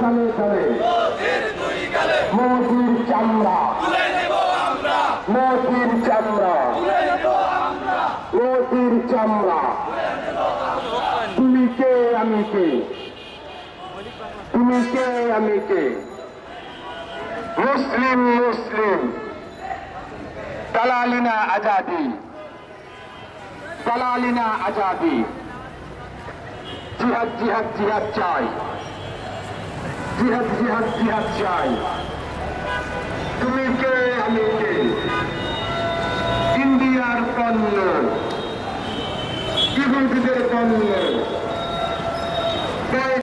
তালে তালে। মোদির চামড়া। মোদির চামড়া। মোদির চামড়া। তুমি কে, আমি কে? তুমি কে, আমি কে? মুসলিম মুসলিম। দালালিনা আজাদি। দালালিনা আজাদি। জিহাদ জিহাদ জিহাদ চাই। জিহাদ জিহাদ জিহাদ চাই। তুমি কে আমি কে? ইন্ডিয়ার পণ্য ইহুদিদের পণ্য তাই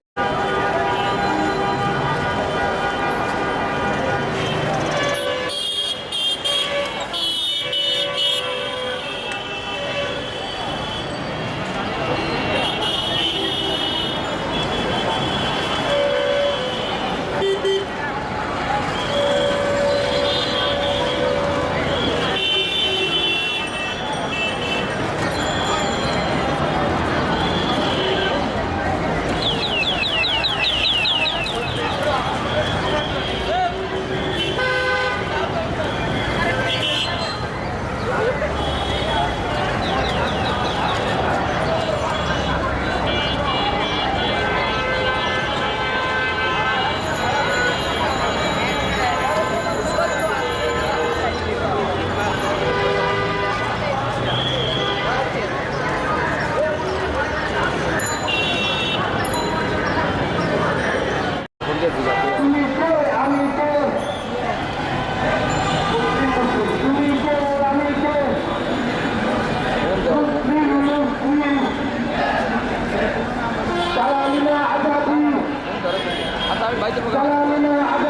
তুমি কে আমি কে তুমি কে আমি কে মুসলিম মুসলিম দালালিনা আজাদি দালালিনা